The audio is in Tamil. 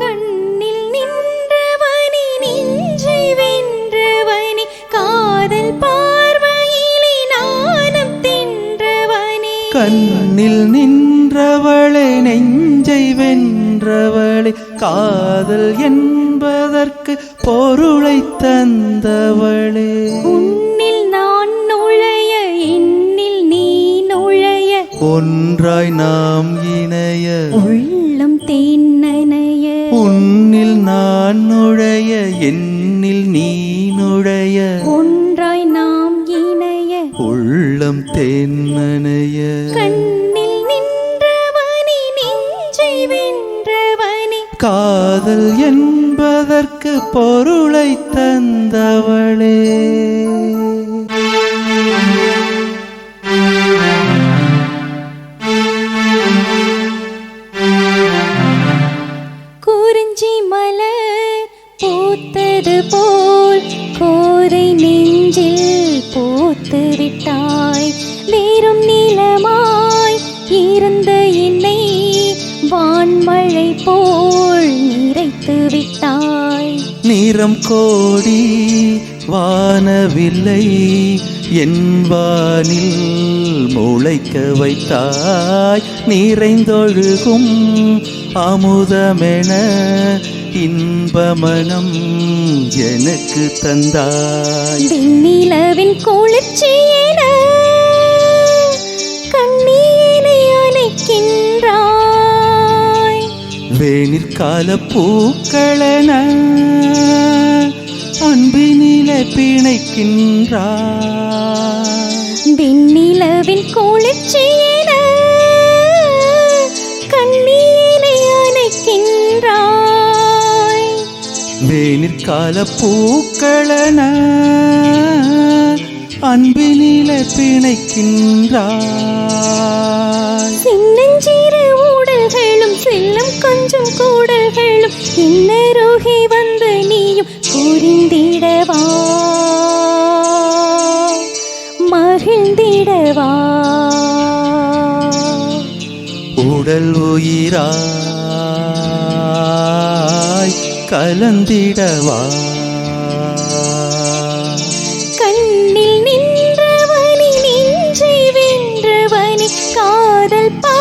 கண்ணில் நின்றவனி நெஞ்சை வென்றவனி காதல் பார்வையிலே நாணம் தின்றவனி கண்ணில் நின்றவளை நெஞ்சை வென்றவளை காதல் என் என்பதற்கு பொருளை தந்தவளே. உன்னில் நான் நுழைய என்னில் நீ நுழைய. ஒன்றாய் நாம் இணைய. உள்ளம் தேன்னனைய உன்னில் நான் நுழைய என்னில் நீ நுழைய. ஒன்றாய் நாம் இணைய. உள்ளம் தென்னனைய கண்ணில் நின்றவனே நெஞ்சை வென்றவனே. காதல் அதற்கு பொருளை தந்தவளே. குறிஞ்சி மலர் பூத்தது போல் கோரை நெஞ்சில் பூத்து விட்டாய் வேறும் நீளமாய் இருந்த என்னை வான்மழை போல் நிறம் கோடி வானவில்லை. என் வானில் முளைக்க வைத்தாய். நிறைந்தொழுகும் அமுதமென இன்பமனம் எனக்கு தந்தாய். வெண்ணிலவின் குளிர்ச்சியென கண்ணீரை அணைக்கின்றாய். வேனிற்கால பூக்களென அன்பினில பிணைக்கின்றாய் வெண்ணிலவின் குளிர்ச்சியென கண்ணீரை அணைக்கின்றாய். வேனிற்கால பூக்களென அன்பினில பிணைக்கின்றாய் சின்னஞ்சிறு ஊடல்களும் செல்லும் கொஞ்சம் கூடல்களும் இன்னருகே வந்து நீயும் புரிந்திடவா? மகிழ்ந்திடவா? உடல் உயிராய் கலந்திடவா? கண்ணில் நின்றவனி நெஞ்சை வென்றவனி காதல் பா